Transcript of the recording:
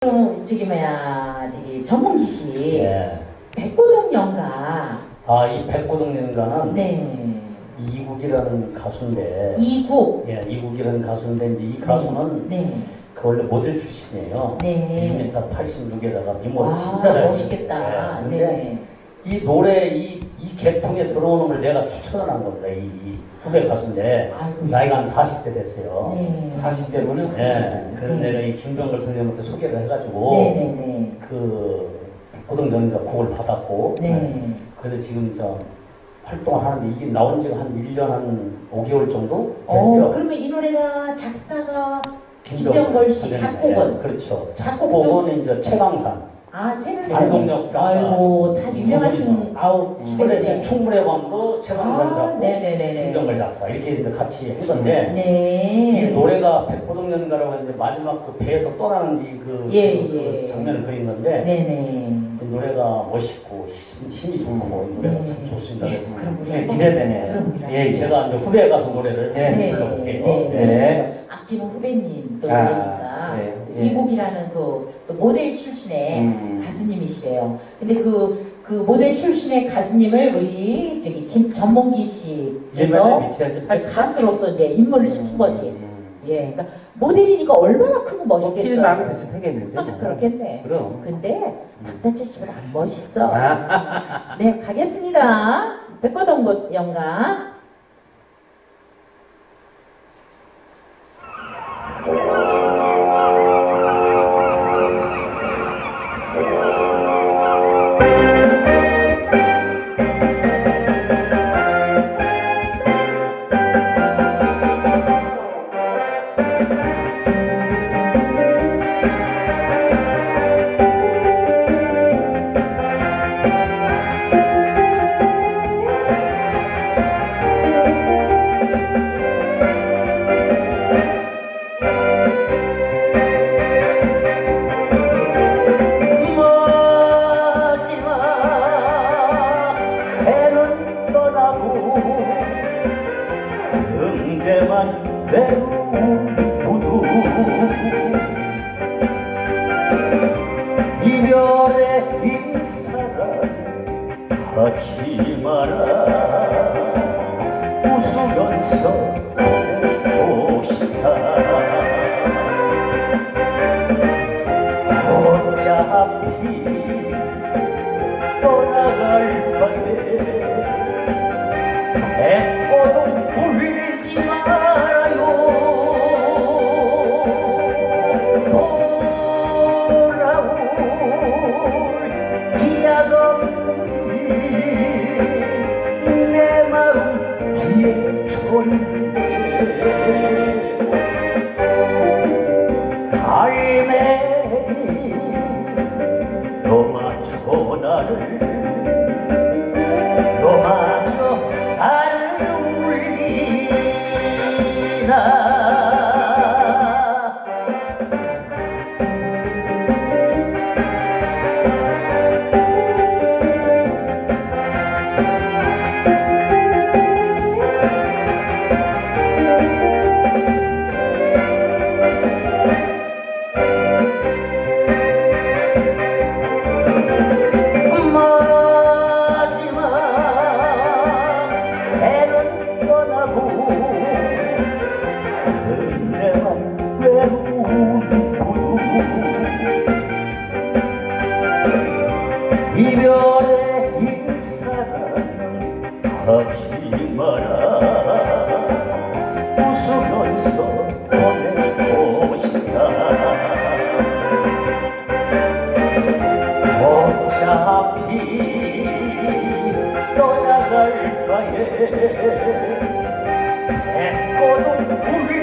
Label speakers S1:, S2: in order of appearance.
S1: 그 저기 뭐야 저기 전문기 씨
S2: 예.
S1: 백고동 연가
S2: 아, 이 백고동 연가는
S1: 네
S2: 이국이라는 가수인데,
S1: 이국
S2: 예, 이국이라는 가수인데, 이제 이 가수는
S1: 네
S2: 그 원래 모델 출신이에요.
S1: 네.
S2: 1m 86에다가 미모를
S1: 와,
S2: 진짜 잘
S1: 멋있겠다.
S2: 예, 근데
S1: 네.
S2: 이 노래, 이, 이 계통에 들어오는 걸 내가 추천을 한 겁니다. 이, 이 후배 가수인데,
S1: 아이고.
S2: 나이가 한 40대 됐어요.
S1: 네.
S3: 40대분은
S2: 예, 그래서
S1: 네.
S2: 내가 이 김병걸 선생님한테 소개를 해가지고,
S1: 네네네.
S2: 그, 백고동 연가 곡을 받았고,
S1: 네.
S2: 그래서 지금 저 활동을 하는데 이게 나온 지가 한 1년 한 5개월 정도
S1: 어,
S2: 됐어요.
S1: 그러면 이 노래가 작사가 김병걸 씨. 작곡은?
S2: 예, 그렇죠. 작곡은 이제 최강산.
S1: 아, 최근에
S2: 안동역 작사.
S1: 아이고, 다 유명하신. 아우
S2: 원래
S1: 네.
S2: 지금 충무의 밤도 최강산
S1: 네네네네.
S2: 김병걸 작사 이렇게 이제 같이 했었는데
S1: 네.
S2: 이 노래가 백호동연가라고 하는데 마지막 그 배에서 떠나는 이그
S1: 예,
S2: 그
S1: 예.
S2: 장면을 그린 건데
S1: 네네.
S2: 이 노래가 멋있고 힘- 힘이 좋고 이 노래가
S1: 네.
S2: 참 좋습니다.
S1: 네,
S2: 그래서
S1: 그럼
S3: 네,
S1: 한번
S3: 기대되네요.
S1: 들어보기로
S2: 예. 제가 이제 후배 가수 노래를
S3: 네.
S1: 네,
S2: 불러볼게요.
S1: 네, 네.
S3: 네.
S1: 아끼는 후배님 또
S3: 아,
S1: 노래니까
S3: 네, 예.
S1: 이곡이라는 그, 또 모델 출신의
S3: 음.
S1: 가수님이시래요. 근데 그, 그 모델 출신의 가수님을 우리 저기 김 전몽기 씨께서
S3: 일반의 위치가 이제 80.
S1: 가수로서 이제 입문을 시킨 거지.
S3: 음.
S1: 예, 그러니까 모델이니까 얼마나 크고
S3: 뭐
S1: 멋있겠어요.
S3: 키는 마음이 비슷하겠는데.
S1: 아, 그렇겠네.
S3: 그럼.
S1: 근데 박다철 씨보다 안 멋있어.
S3: 아,
S1: 네, 가겠습니다. 백과동곳 연가.
S2: 어차 நாடும் 하지 마라. 웃으면서 보내고 싶다. 어차피 떠나갈 바에 애꽃은 우리